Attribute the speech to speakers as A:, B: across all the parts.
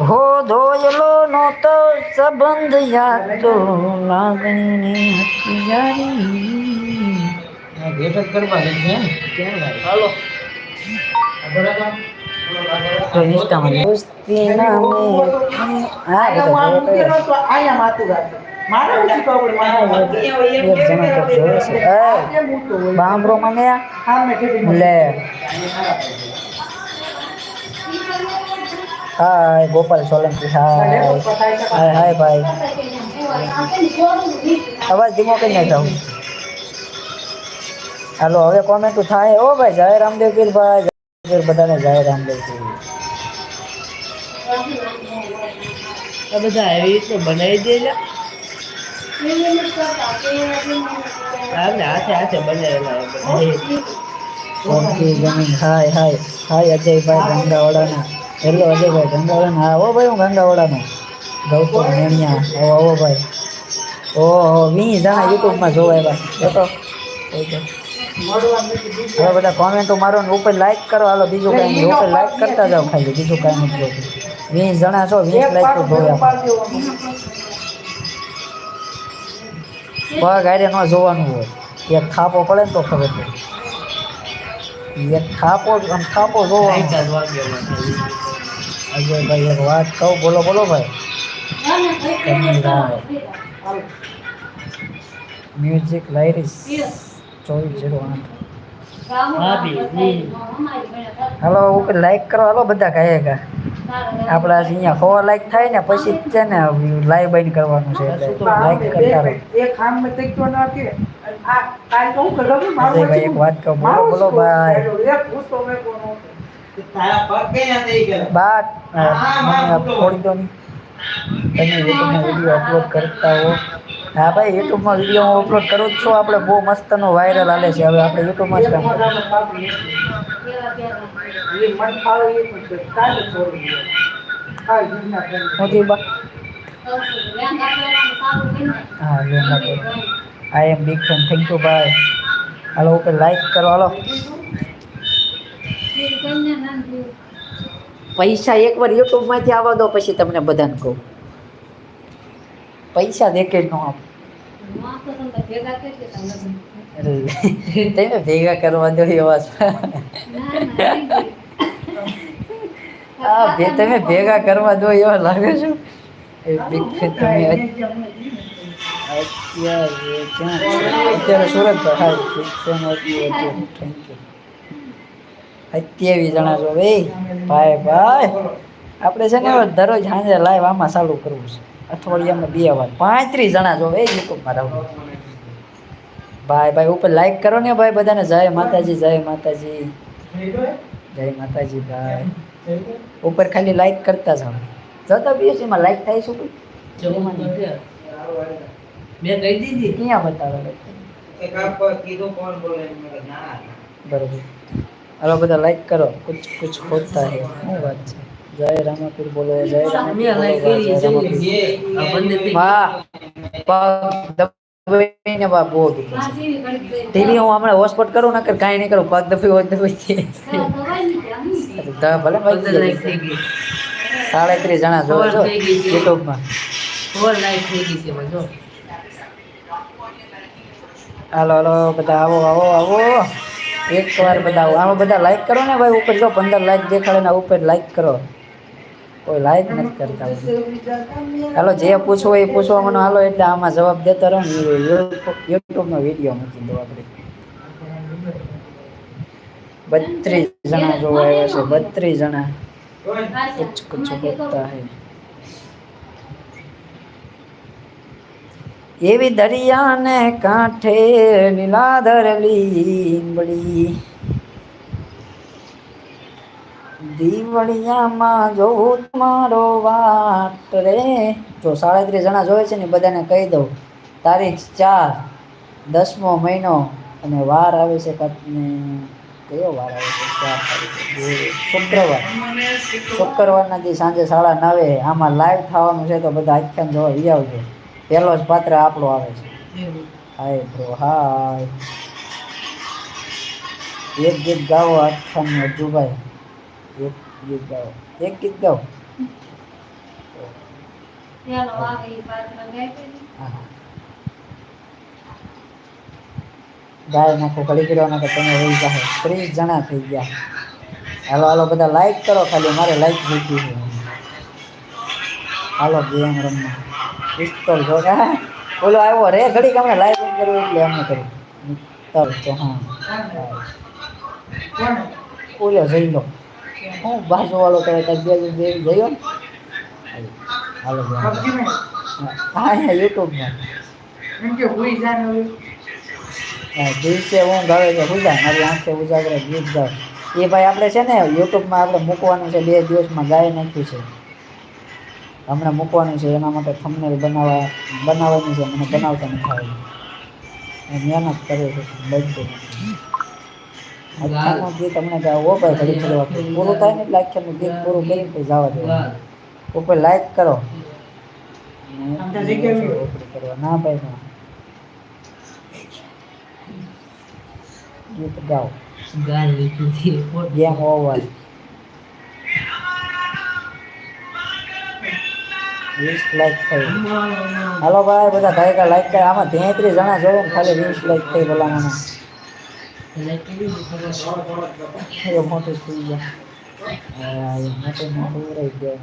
A: હો ધોયલો નહોતો સંબંધ યાદ તો લાગણી હથિયારી.
B: ભેટ જ કરવા દે છે લાગે હાલો
A: તો દોસ્તી નામે હા બધા જોવો તો
C: આયા ગાતો મારે
A: મને
C: હા
A: લે. હાય. ગોપાલ સોલંકી હાય. હાય હાય ભાઈ. અવાજ ધીમો કઈ ના જાઉં હાલો હવે કોમેન્ટ થાય. ઓ ભાઈ જય રામદેવ પીર ભાઈ. જય બધાને જય રામદેવ પીર.
B: બધા એવી રીતે બનાવી દે લે આપણે
A: હાય હાય હાય, અજયભાઈ ગંગાવાડાના. હેલો, અજયભાઈ ગંગાવાડાના. હા ઓ ભાઈ, હું ગંગાવાડાનો. ગૌતમ મેણિયા આવો આવો ભાઈ. ઓહો વીસ જણા યુટ્યુબમાં જોવાય ભાઈ હવે બધા કોમેન્ટો મારો ને ઉપર લાઈક કરો. હાલો, બીજું કાંઈ ઉપર લાઈક કરતા જાઓ ખાલી. બીજું કાંઈ નથી વીસ જણા છો વીસ લાઈક તો જોયા. પગ હારે ન જોવાનું હોય. એક થાપો પડે ને તો ખબર પડે. એક થાપો આમ થાપો જોવાનો અજયભાઈ એક વાત કહું બોલો બોલો ભાઈ. મ્યુઝિક લાઇરિસ ચોવીસ જીરો આઠ. હાલો ઉપર લાઈક કરો. હાલો બધા કે આપણે અહીંયા સો લાઈક થાય ને પછી છે ને લાઈવ બંધ કરવાનું છે. એટલે લાઈક કરતા રહો.
C: એક ખામ મે તઈ તો ના કે આ કાલ તો હું કરું મારું
A: અજયભાઈ એક વાત કહું બોલો બોલો ભાઈ.
C: એક પૂછતો મેં કોનો.
B: તારા પગ કયા થઈ ગયા?
A: બાત મને છોડી દો તમે વીડિયો અપલોડ કરતા હો હા ભાઈ, યુટ્યુબમાં વીડિયો હું અપલોડ કરું જ છું. આપણે બહુ મસ્તનો વાયરલ હાલે છે. હવે આપણે યુટ્યુબમાં જ કામ કરીએ. I am big fan thank you ભાઈ. હાલો, ઉપર લાઈક કરો, હાલો. પૈસા એકવાર યુટ્યુબમાંથી આવવા દો, પછી તમને બધાને કહું. પૈસા દેખે ન આપ. તમે ભેગા કરવા દો એવા હા તમે ભેગા કરવા દો એવા લાગે છો? અત્યારે સુરત પર થેન્ક યુ સત્યાવીસ જણા છો ભાઈ ભાઈ ભાઈ, આપણે છે ને, દરરોજ સાંજે લાઈવ આમાં ચાલુ કરવું છે. અઠવાડિયામાં બે વાર. પાંત્રીસ જણા છો ભાઈ યુટ્યુબમાં રહો ભાઈ ભાઈ ઉપર લાઈક કરો ને ભાઈ બધાને જય માતાજી જય માતાજી. જય માતાજી ભાઈ. ઉપર ખાલી લાઈક કરતા જાઓ. જતા બીએસસી એમાં લાઈક થાય શું
B: મેં કહી દીધી.
A: ક્યાં બતાવે બરોબર. હાલો બધા લાઈક કરો. કુછ કુછ હોતા હે. શું વાત છે? જય રામાપીર બોલો જય રામાપીર
B: મેં
A: બોલો,
B: લાઈક
A: જય
B: કરી
A: રામાપીર.
B: છે આ બંને થઈ
A: હા પગ દબાઈને બા બહુ ટીવી હું હમણાં હોસ્પોટ કરું ના કર કાંઈ નહીં કરું પગ દફી હોય દફી ભલે ભાઈ સાડત્રીસ જણા જોવો છો. યુટ્યુબમાં. હાલો હાલો બધા આવો આવો આવો. એક વાર બધા આવો. આમાં બધા લાઈક કરો ને ભાઈ ઉપર જો પંદર લાઈક દેખાડે ને ઉપર લાઈક કરો. કોઈ લાઈક નથી કરતા હાલો, જે પૂછવો એ પૂછવા મને હાલો, એટલે આમાં જવાબ દેતો રહો ને યુટ્યુબનો વીડિયો મૂકી દો. આપણે બત્રીસ જણા જોવા આવ્યા છે, બત્રીસ જણા. એવી દરિયાને કાંઠે લીલાધર લીંબડી. દીવડિયામાં જોઉં તમારો વાટ રે. જો સાડત્રીસ જણા જોવે છે ને બધાને કહી દઉં. તારીખ ચાર, દસમો મહિનો અને વાર આવે છે કતને કયો વાર આવે છે? ચાર શુક્રવાર. શુક્રવારના દી સાંજે સાડા નવે. આમાં લાઈવ થવાનું છે તો બધા આખ્યાન જોવા વી આવજો. પહેલો જ પાત્ર આપણો આવે છે. Hi bro hi. એક ગીત ગાવો આખ્યાન અજુભાઈ. એક ગીત ગાઓ. એક ગીત ગાઓ? ગાય નાખો કડી કરવાના કે તમે રહી જાઓ. ત્રીસ જણા થઈ ગયા. હાલો હાલો બધા લાઈક કરો ખાલી. મારે લાઈક જોઈતી છે હાલો ગેમ રમવા. પિસ્તોલ જો કે હા, ઓલો આવ્યો રે ઘડી અમને લાઈક કરવું એટલે અમને કર્યું. મિત્તલ ચૌહાણ.
C: કોણ?
A: ઓલો જઈ લો હું બાજુ વાળો કરે ત્યાં બે ગયો. જયો હાલો. હા હા યુટ્યુબમાં. દિવસે હું ગાવે છે પૂજા મારી આંખે ઉજાગરે ગીત ગાવ. એ ભાઈ આપણે છે ને યુટ્યુબમાં આપણે મૂકવાનું છે બે દિવસમાં ગાઈ નાખ્યું છે. હમણાં મૂકવાનું છે એના માટે થંબનેલ બનાવવા બનાવવાની છે મને બનાવતા નથી આવડતું. મહેનત કરે છે બધું. આખ્યાનનું ગીત હમણાં ગાવ ઓ ભાઈ ઘડી ચલો પૂરું થાય ને એટલે આખ્યાનનું ગીત પૂરું કરી પછી જવા દેવાનું. ઉપર લાઈક કરો. ને ભાઈ ના. ગીત ગાઓ. ગેમ ઓવર વીસ લાઈક થઈ. હાલો ભાઈ બધા ભાઈ કા લાઈક કરે આમાં તેત્રીસ જણા જોવો ખાલી વીસ લાઈક થઈ ભલામણ.
B: એટલે
A: થઈ ગયા મોટું મોટું રહી ગયા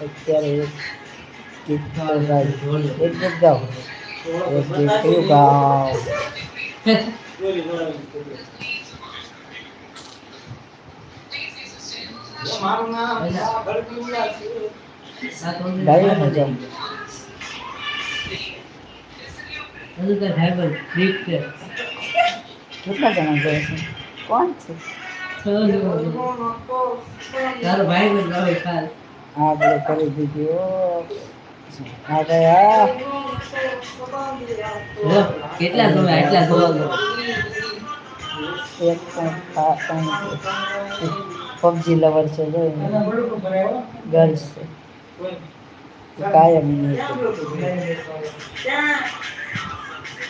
A: અત્યારે એક ગીત ગાય એક ગીત ગાઓ એક ગીત કયું
C: નામ
B: આ તો
A: ગાયું ને જેમ
B: હજુ તો ભાઈબંધ ટ્રીપ છે
A: કેટલા જણા જોવે છે? કોણ છે?
B: ખાસ
A: આપણે કરી દીધી. ઓ હા. ભાઈ
B: કેટલા સમય એટલા જોવા
A: એક પણ પબજી લવર છે જો ગર્લ્સ છે. કાયમ એની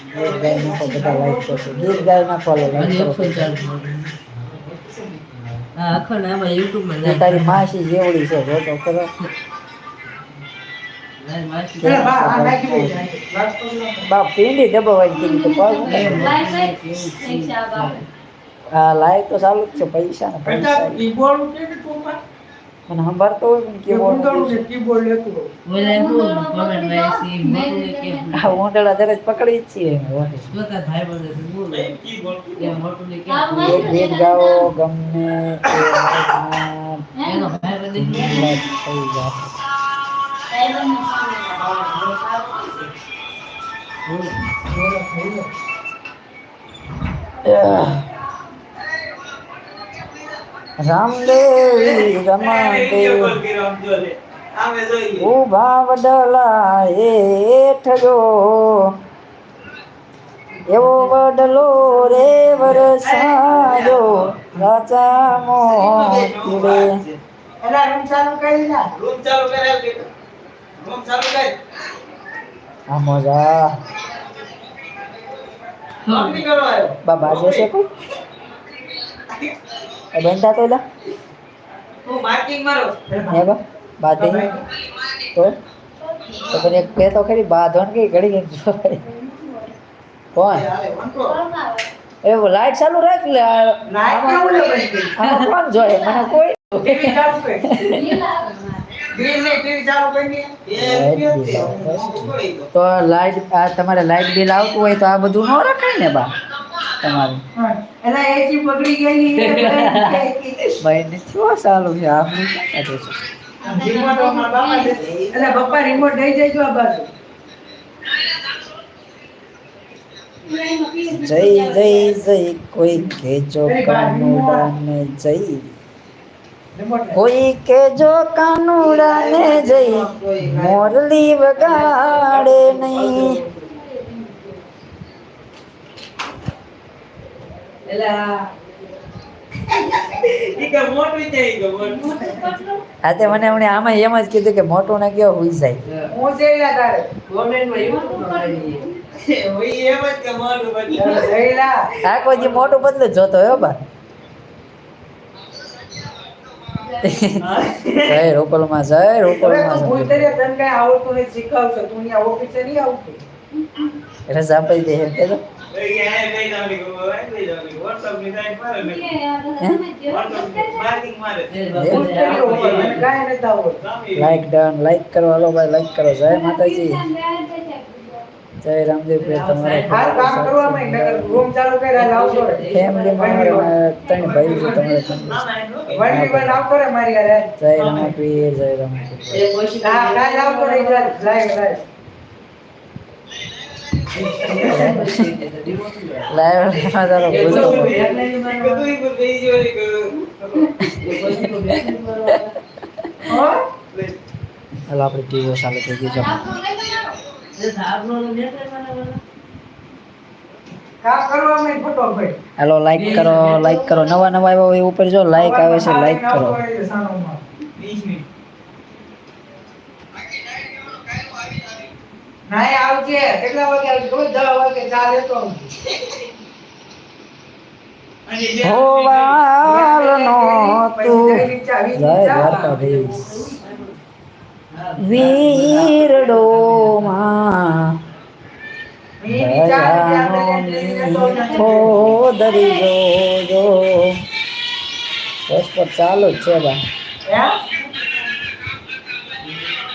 A: છે. ગાય બધા લાઈક ગીત ગાઈ નાખો એ તારી માસી જેવડી છે જો તો ખરો
C: પેલા બા આ નાખી દે વાત તો
A: પીંડી તો હા લાઈક તો ચાલુ જ છે પૈસા
C: કીબોર્ડ કે કે તું માં
A: મને સંભાળતો હોય પણ
C: કે
A: કીબોર્ડ
C: ઊંધું છે કીબોર્ડ લેતું હોય.
B: ઓલા શું comment વાંચી, મોટું ને કેમ?
A: આ ઊંધડા દરેક પકડી જ છીએ ઓફિસ
B: જોતા ભાઈબંધ છે, બોલો. કે મોટું ને કેમ?
A: એક ગીત ગાઓ ગમે તે રામદેવ રમાદેવ ઊભા વડલા હેઠ જો એવો વડલો રે વરસાયો. રાજા મોતીડે.
C: એલા રૂમ ચાલુ કરી ના
A: આ. મોજા બાબા જશે કોઈ? એ બનતા તો એલા હે બા બાધે તો? તો એક કે તો ખરી બાંધણ કે ઘડી ગઈ કોણ? એ લાઈટ ચાલુ રાખ લે.
C: લે બંધ
A: આમાં કોણ જોય મને કોઈ તો લાઈટ આ તમારે લાઈટ બિલ આવતું હોય તો આ બધું ન રખાય ને બા? તમારે.
C: એલા એસી બગડી ગયેલી
A: ભાઈ ને શું ચાલુ છે આપણે ક્યાં કાઢે છે.
C: રિમોટ પપ્પા દઈ જજો આ બાજુ.
A: જય જય જય કોઈ કેજો કાનુડાને જય. કોઈ કેજો કાનુડાને જય. મોરલી વગાડે નહીં.
B: એલા
A: મને હમણાં આમાં એમ જ કીધું કે મોટું ના કયો હુઈ જાય.
C: હું તારે.
B: જ
A: મોટું બદલું. જોતો હો બા. જય
C: તને કઈ આવડતું નહીં શીખવશે. તું અહીંયા ઓફિસે નહીં આવતી?
A: રજા આપી દે કહેતો લાઈક ડન લાઈક કરો હાલો ભાઈ લાઈક કરો. જય માતાજી. જય રામદેવ તમારે
C: રૂમ ચાલુ
A: ત્રણ ભાઈ છે તમારે
B: ના, ના, એનું નહીં.
C: વન વી વન આવતો મારી
A: જય રામપીર જય રામપીર.
C: કાલ આવતો રહે
A: હાલો આપણે ટીવીઓ ચાલુ થઈ ગઈ હેલો લાઈક કરો લાઈક કરો. નવા નવા આવ્યા હોય ઉપર જો લાઈક આવે છે લાઈક કરો
B: વીસ મિનિટ.
C: નાય આવજે. કેટલા વાગે આવજે? ખબર? દસ વાગે ચા લેતો આવજે.
A: તું. જય દ્વારકાધીશ. વીરડો માં. ચાલુ જ છે બા.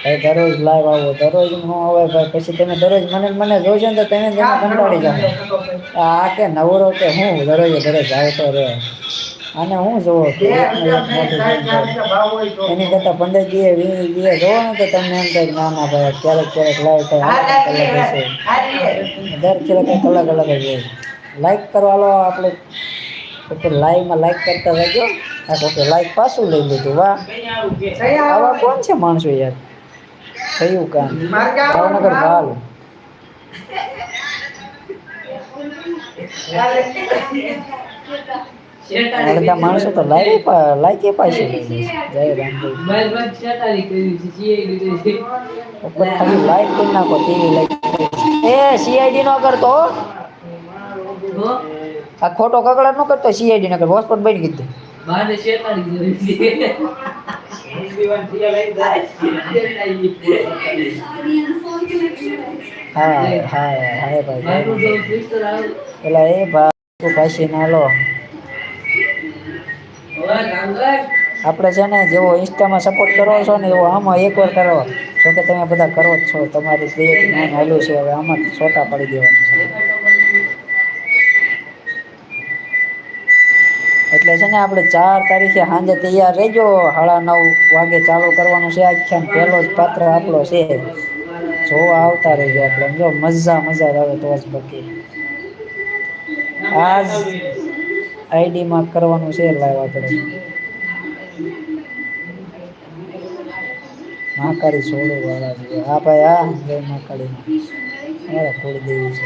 A: ભાઈ દરરોજ લાઈવ આવો દરરોજ હું આવે ભાઈ પછી તમે દરરોજ મને મને જોજો ને તો તમે એમાં કંટાળી જાઓ. આ કે નવરો કે હું દરરોજ દરરોજ આવતો રહે અને હું જોવો. એની કરતાં પંદર દીએ વીસ દીએ જોવો ને તો તમને એમ થાય ના ના ભાઈ ક્યારેક ક્યારેક લાઈવ થાય દર ક્યારેક અલગ અલગ જ હોય. લાઈક કરવા લો આપણે. ઓકે લાઈવમાં લાઈક કરતા રહેજો. ઓકે લાઈક પાછું લઈ લીધું વાહ?
B: આવા
A: કોણ છે માણસો યાર? કયું કામ? ભાવનગર ભાલ અડધા માણસો તો લાઈક લાઈક લે છે. જય રામદેવ. ઉપર ખાલી લાઈક કરી નાખો ટીવી લાઈક એ સીઆઈડી નો કરતો આ ખોટો કકડાટ નો કરતો સીઆઈડી નો કરતો. હોસ્પિટલ બની કીધું.
B: દીવાન થયા લઈ જાય.
A: હા હા હા ભાઈ પેલા એ ભાઈ પાછી ના લો. આપણે છે ને જેવો ઇન્સ્ટામાં સપોર્ટ કરો છો ને એવો આમાં એકવાર કરો. જો કે તમે બધા કરો જ છો. તમારી ક્રિએટિવ માઇન્ડ હાલ્યું છે હવે આમાં છોટા પડી દેવાનું છે. એટલે છે ને આપણે ચાર તારીખે સાંજે તૈયાર રહેજો. સાડા નવ વાગે ચાલુ કરવાનું છે. આખ્યાન પહેલો જ પાત્ર આપણો છે. જોવા આવતા રહેજો આપણે. જો મજા મજા આવે તો જ બાકી. આજ આઈડીમાં કરવાનું છે લાઈવ આપણે. મહાકાળી સોળો વાળા છે. હા ભાઈ, હા, જય મહાકાળીમાં અમારા કુળદેવી છે.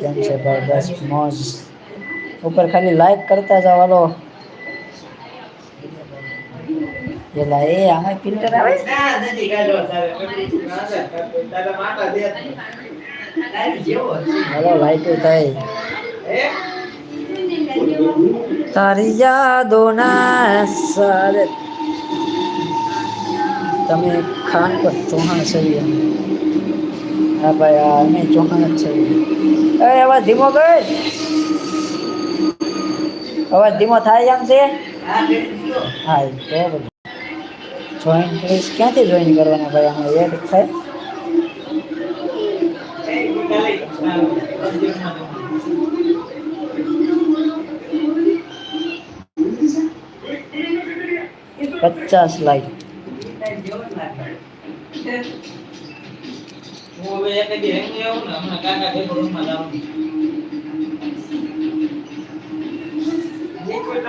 A: કેમ છે ભાઈ? બસ મોજ. ઉપર ખાલી લાઈક કરતા જાવ હાલો એલા એ આમાં ફિલ્ટર આવે છે?
B: ના, નથી કાઢવા તારે. ના, ના, તારા માથા દે.
A: હાલો લાઈટો થાય
B: હે?
A: તારી યાદોના સારે તમે ખાન પર ચૌહાણ છવી હા ભાઈ હા અમે ચૌહાણ જ છવી એ અવાજ ધીમો કર અવાજ ધીમો થાય એમ છે? હા તો બધું જોઈન પ્લીઝ ક્યાંથી જોઈન કરવાના ભાઈ? આમાં એડ થાય. પચાસ લાઈક
B: હું હવે એક આવું ને હમણાં કાકા ભેગો રૂમમાં જાઉં.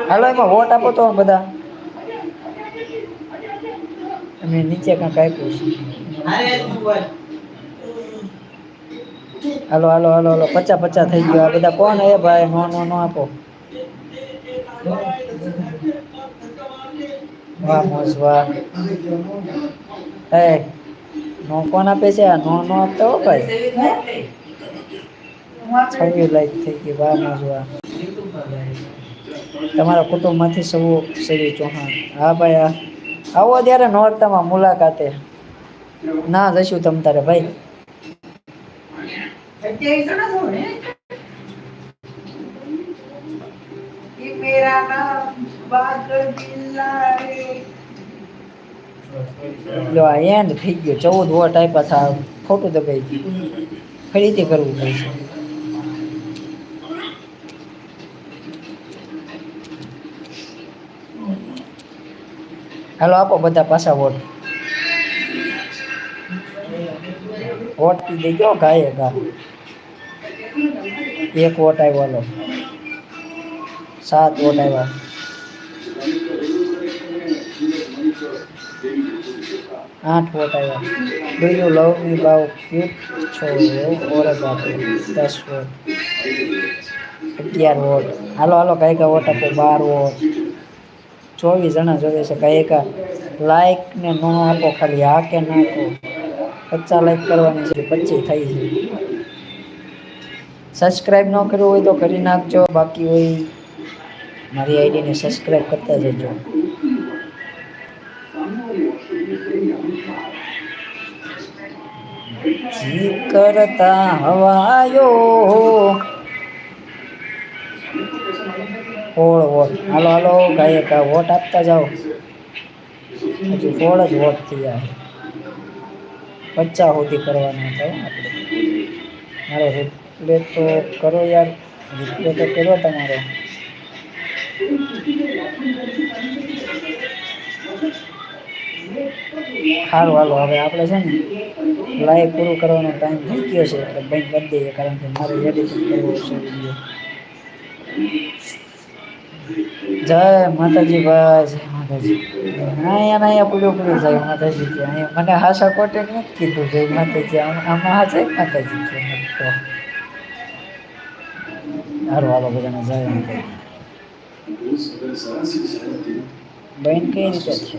A: હાલો, એમાં વોટ આપો તો બધા. અમે નીચે કાંક આપ્યું છે. હાલો હાલો હાલો હાલો પચા પચા થઈ ગયો. આ બધા કોણ હે ભાઈ? નો નો નો આપો. વાહ મોજ વાહ એ, નો, કોણ આપે છે? આ નો નો આપતો હો ભાઈ. છવ્વીસ લાઈક થઈ ગઈ. બારમાં જોવા તમારા કુટુંબમાંથી સૌ શ્રી ચૌહાણ. હા ભાઈ હા. આવો ત્યારે નોરતામાં મુલાકાતે. ના જશું તમ તારે ભાઈ. જો એન્ડ થઈ ગયો. ચૌદ વોટ આપ્યા હતા ખોટું દબાઈ ગયું ફરીથી કરવું પડશે. હાલો, આપો બધા પાછા વોટ. વોટ દઈ ગયો ગાય ગા. એક વોટ આવ્યો સાત વોટ આવ્યા આઠ વોટ આવ્યા ડુ યુ લવ મી બાવ ક્યુટ છો, ઓર બાપે દસ વોટ. અગિયાર વોટ. હાલો હાલો કઈ કઈ વોટ આપો, બાર વોટ. ચોવીસ જણા જોવે છે. કે કા લાઈક ને આપો, ખાલી આ કે નાખો. પચાસ લાઈક કરવાની છે, પચીસ થઈ છે. સબસ્ક્રાઈબ ન કર્યું હોય તો કરી નાખજો. બાકી હોય મારી આઈડીને સબસ્ક્રાઈબ કરતા જજો. જી કરતા હવાયો. ફોળ વોટ. હાલો હાલો, ગાયક, આ વોટ આપતા જાઓ. હજુ ફોળ જ વોટ થઈ જાય પચ્ચા સુધી કરવાના હતા આપણે. મારો રિપ્લે તો કરો યાર. રિપ્લે તો કરો તમારો. સારું હાલો, હવે આપણે છે ને લાઈવ પૂરું કરવાનો ટાઈમ થઈ ગયો છે. એટલે બંધ કરી દઈએ, કારણ કે મારે એડિટિંગ કરવું છે વીડિયો જય માતાજી ભાઈ જય માતાજી. અહીંયા અહીંયા પૂરો પૂરો જય માતાજી કે અહીંયા. મને હાસા કોટે નથી કીધું, જય માતાજી. આમ- હા જય માતાજી કે સારું હાલો બધાને જય માતાજી. બેન કઈ રીતે છે.